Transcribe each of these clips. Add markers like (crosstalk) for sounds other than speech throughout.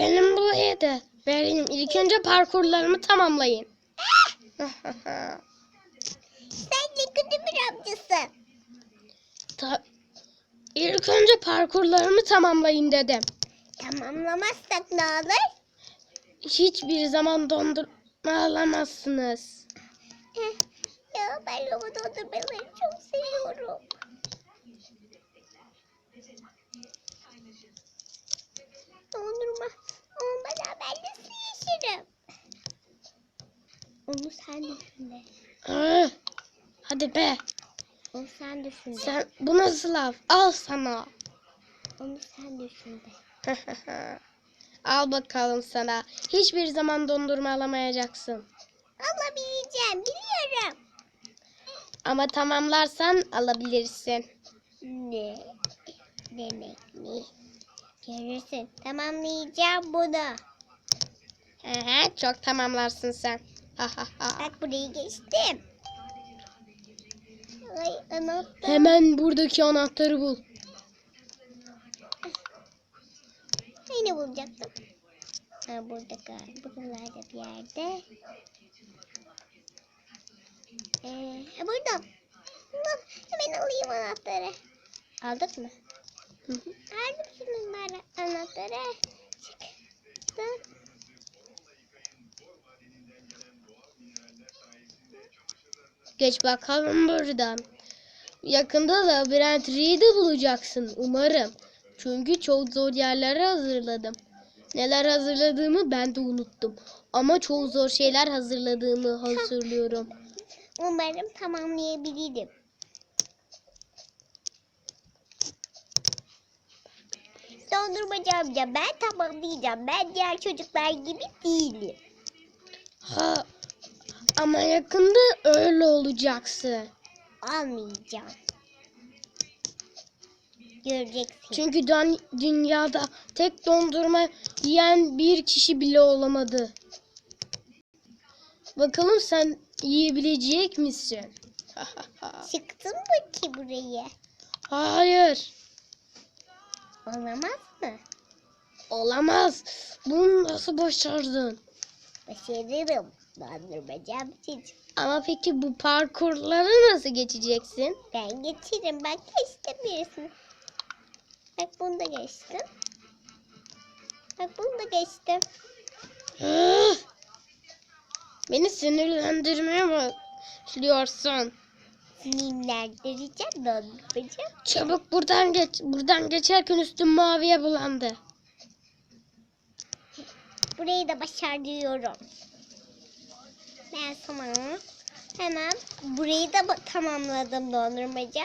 Gelin buraya da verin. İlk önce parkurlarımı tamamlayın. Sen de kötü bir amcasın. Ta İlk önce parkurlarımı tamamlayın dedim. Tamamlamazsak ne olur? Hiçbir zaman dondurma alamazsınız. (laughs) Ya ben lava dondurmaları çok seviyorum. Dondurma. Olmadan ben nasıl yaşarım? Onu sen düşün de. Ah, Hadi be. Onu sen düşün de. Sen bu nasıl laf? Al sana. Onu sen düşün de. (laughs) Al bakalım sana. Hiçbir zaman dondurma alamayacaksın. Alabileceğim biliyorum. Ama tamamlarsan alabilirsin. Ne? Demek ne? Görürsün. Tamamlayacağım bunu. Hı, Çok tamamlarsın sen. Bak burayı geçtim. Ay anahtar. Hemen buradaki anahtarı bul. Yine bulacaktım. Ha burada galiba. Buralarda bir yerde. Ee, burada. Hemen alayım anahtarı. Aldık mı? Aldım şunları anahtarı. Çıktı. Geç bakalım buradan. Yakında labirent de bulacaksın umarım. Çünkü çok zor yerlere hazırladım. Neler hazırladığımı ben de unuttum. Ama çok zor şeyler hazırladığımı hatırlıyorum. Umarım tamamlayabilirim. Dondurmacı amca ben tamamlayacağım. Ben diğer çocuklar gibi değilim. Ha, ama yakında öyle olacaksın. Almayacağım. Göreceksin. Çünkü dün- dünyada tek dondurma yiyen bir kişi bile olamadı. Bakalım sen yiyebilecek misin? (laughs) Çıktın mı ki buraya? Hayır. Olamaz mı? Olamaz. Bunu nasıl başardın? Başarırım. Dondurmacı amcacığım. Ama peki bu parkurları nasıl geçeceksin? Ben geçerim. Ben geçtim birisini. Bak bunu da geçtim. Bak bunu da geçtim. Ah! Beni sinirlendirmeye başlıyorsun. Sinirlendireceğim dondurmacı. Çabuk buradan geç. Buradan geçerken üstüm maviye bulandı. Burayı da başarıyorum. Ben sana hemen burayı da tamamladım dondurmacı.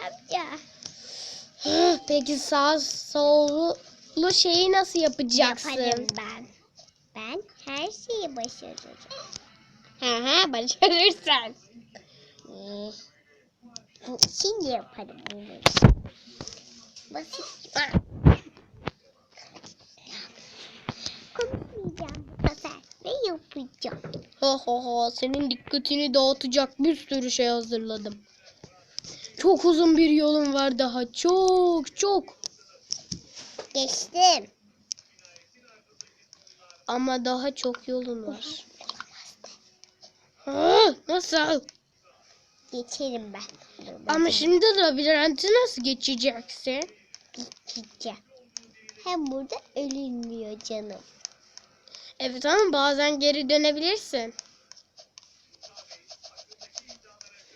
Ah, Peki sağ sollu şeyi nasıl yapacaksın? Yaparım ben. Ben her şeyi başarırım. Hı hı başarırsan. Şimdi yaparım bunu. Basit. Konuşmayacağım bu sefer ve yapacağım. Ha ha ha senin dikkatini dağıtacak bir sürü şey hazırladım. Çok uzun bir yolum var daha. Çok çok. Geçtim. Ama daha çok yolun var. Ha, nasıl? Geçerim ben. Ama şimdi labirenti nasıl geçeceksin? Gideceğim. Hem burada ölünmüyor canım. Evet ama bazen geri dönebilirsin.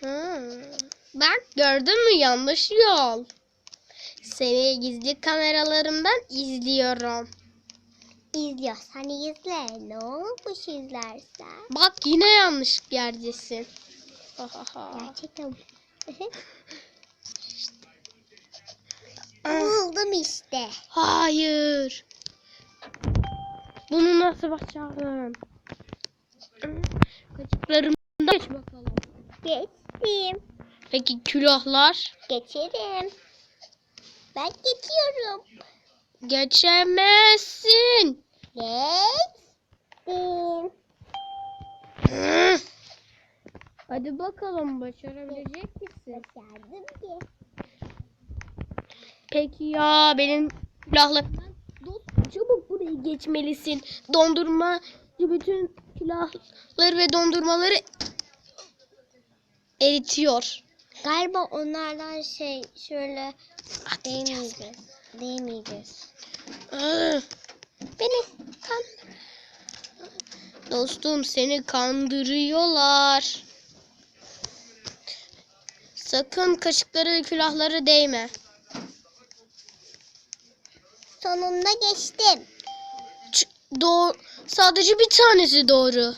Hmm. Bak gördün mü yanlış yol. Seni gizli kameralarımdan izliyorum. İzliyorsan izle. Ne olmuş izlersen? Bak yine yanlış yerdesin. Gerçekten. Buldum işte. Hayır. Bunu nasıl başardın? Kaçıklarımdan geç bakalım. Geçtim. Peki külahlar? Geçerim. Ben geçiyorum. Geçemezsin. Geçtim. Hadi bakalım başarabilecek misin? Başardım ki. Peki ya benim dostum çabuk buraya geçmelisin. Dondurma bütün külahları ve dondurmaları eritiyor. Galiba onlardan şey şöyle değmeyeceğiz. Değmeyeceğiz. Ah, Beni kan Dostum seni kandırıyorlar. Sakın kaşıkları ve külahları değme. Sonunda geçtim. Ç- doğru. Sadece bir tanesi doğru.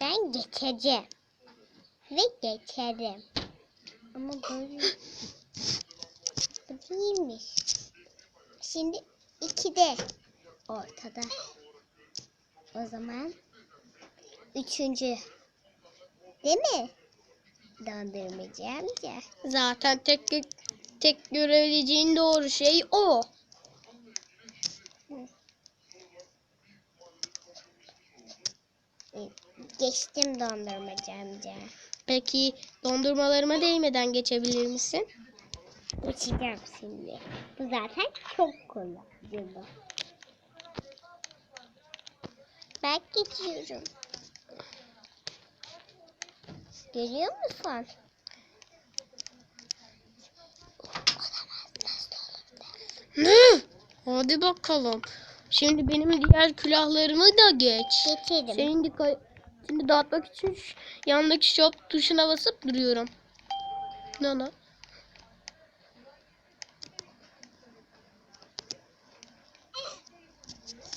Ben geçeceğim. Ve geçerim. Ama böyle Bu (laughs) değilmiş. Şimdi iki de ortada. O zaman üçüncü. Değil mi? Dondurmacı amca. Zaten tek tek görebileceğin doğru şey o. Geçtim dondurmacı amca. Peki dondurmalarıma değmeden geçebilir misin? Geçeceğim şimdi. Bu zaten çok kolay. Ben geçiyorum. Görüyor musun? Ne? Hadi bakalım. Şimdi benim diğer külahlarımı da geç. Geçerim. Senin dikkat şimdi dağıtmak için yandaki shop tuşuna basıp duruyorum. Nana.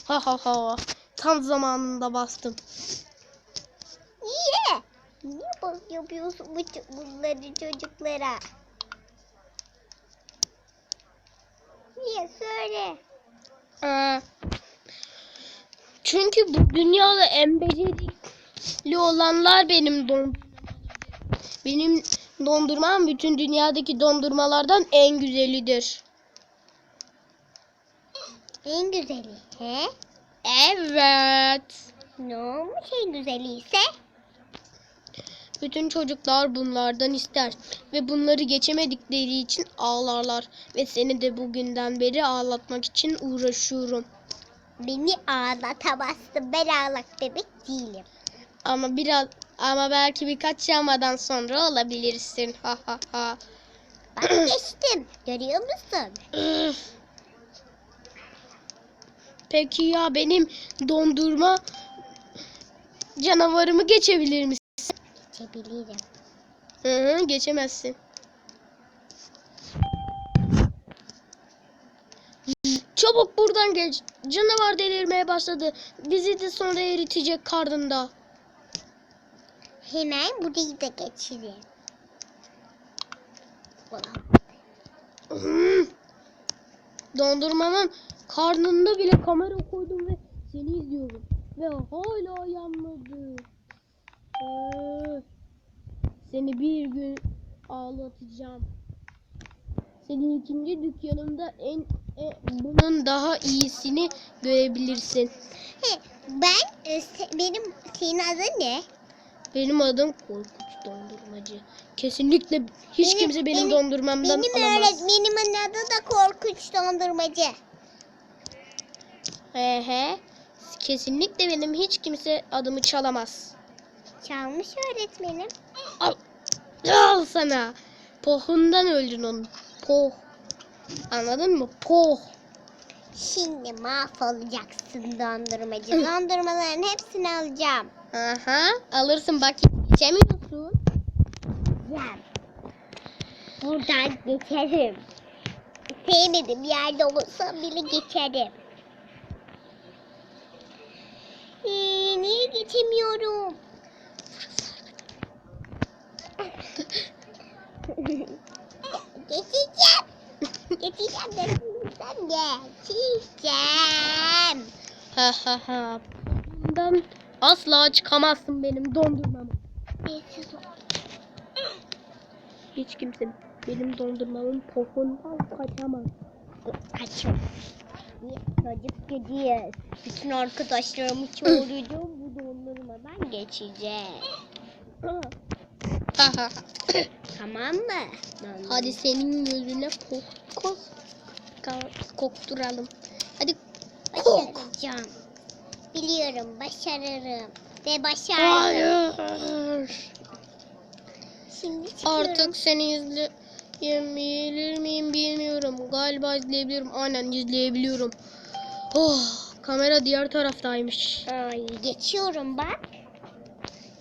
Ha ha ha. Tam zamanında bastım. Niye? Bak yapıyorsun bu bunları çocuklara? Niye söyle? Aa, çünkü bu dünyada en becerikli olanlar benim don benim dondurmam bütün dünyadaki dondurmalardan en güzelidir. En güzeli. He? Evet. Ne olmuş en güzeli ise? Bütün çocuklar bunlardan ister ve bunları geçemedikleri için ağlarlar ve seni de bugünden beri ağlatmak için uğraşıyorum. Beni ağlatamazsın. Ben ağlak bebek değilim. Ama biraz ama belki birkaç yağmadan sonra olabilirsin. Ha ha ha. Bak (clears throat) geçtim. Görüyor musun? Peki ya benim dondurma canavarımı geçebilir misin? Geçebilirim. Hı hı, geçemezsin. Çabuk buradan geç. Canavar delirmeye başladı. Bizi de sonra eritecek karnında. Hemen burayı da geçelim. Hmm. (clears throat) Dondurmanın karnında bile kamera koydum ve seni izliyorum. Ve hala yanmadı. Ee, seni bir gün ağlatacağım. Senin ikinci dükkanımda en, en- bunun daha iyisini görebilirsin. He, ben e, se- benim senin adın ne? Benim adım Korkunç Dondurmacı. Kesinlikle hiç Benim- kimse benim, benim- dondurmamdan Benim alamaz. öğretmenimin adı da Korkunç Dondurmacı. He he. Kesinlikle benim hiç kimse adımı çalamaz. Çalmış öğretmenim. Al, al sana. Pohundan öldün onu. Poh. Anladın mı? Poh. Şimdi mahvolacaksın dondurmacı. Dondurmaların hepsini alacağım. Aha. Alırsın bak içemiyorsun. Yem. Buradan geçerim. Sevmediğim yerde olsam bile geçerim. Ee, niye geçemiyorum? Geçeceğim. Geçeceğim dedim ben geçeceğim. Ha ha ha. Bundan asla çıkamazsın benim dondurmamı. Hiç kimse benim dondurmamın pohundan kaçamaz. Kaçın. Çocuk gidiyor. Bütün arkadaşlarımı çağıracağım. Bu dondurmadan geçeceğiz. (laughs) Tamam mı? Hadi senin gözüne kok, kok, kokturalım. Hadi kok. Başaracağım. Biliyorum başarırım. Ve başardım. Hayır. Şimdi çıkıyorum. Artık seni izleyebilir miyim bilmiyorum. Galiba izleyebiliyorum. Aynen izleyebiliyorum. Oh, kamera diğer taraftaymış. Ay, geçiyorum bak.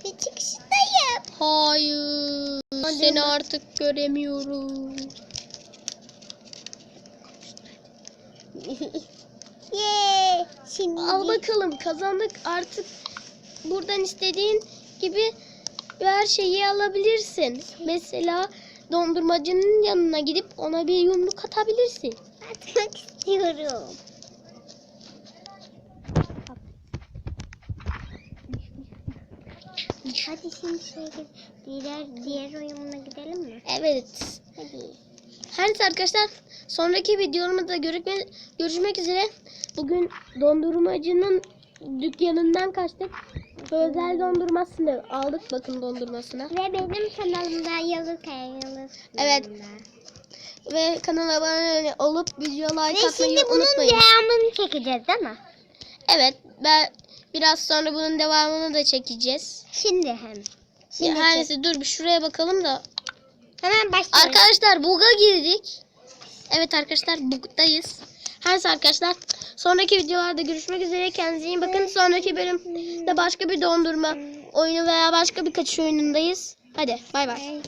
Ve çıkıştayım. Hayır. Seni artık göremiyorum. (laughs) Yeee. Şimdi Al bakalım kazandık artık buradan istediğin gibi her şeyi alabilirsin. Mesela dondurmacının yanına gidip ona bir yumruk atabilirsin. atmak istiyorum. Hadi şimdi şöyle diğer diğer oyununa gidelim mi? Evet. Hadi. Her neyse arkadaşlar sonraki videomuzda görüşme, görüşmek üzere. Bugün dondurmacının dükkanından kaçtık. Özel dondurmasını aldık bakın dondurmasına. Ve benim kanalımda Yavuz Kaya Yavuz. Evet. Ve kanala abone olup video like Ve atmayı şimdi bunun unutmayın. devamını çekeceğiz değil mi? Evet ben biraz sonra bunun devamını da çekeceğiz. Şimdi hem. Şimdi her neyse dur bir şuraya bakalım da. Hemen başlayalım. Arkadaşlar bug'a girdik. Evet arkadaşlar bug'dayız. Her neyse arkadaşlar sonraki videolarda görüşmek üzere. Kendinize iyi bakın. Sonraki bölümde başka bir dondurma oyunu veya başka bir kaçış oyunundayız. Hadi bay bay.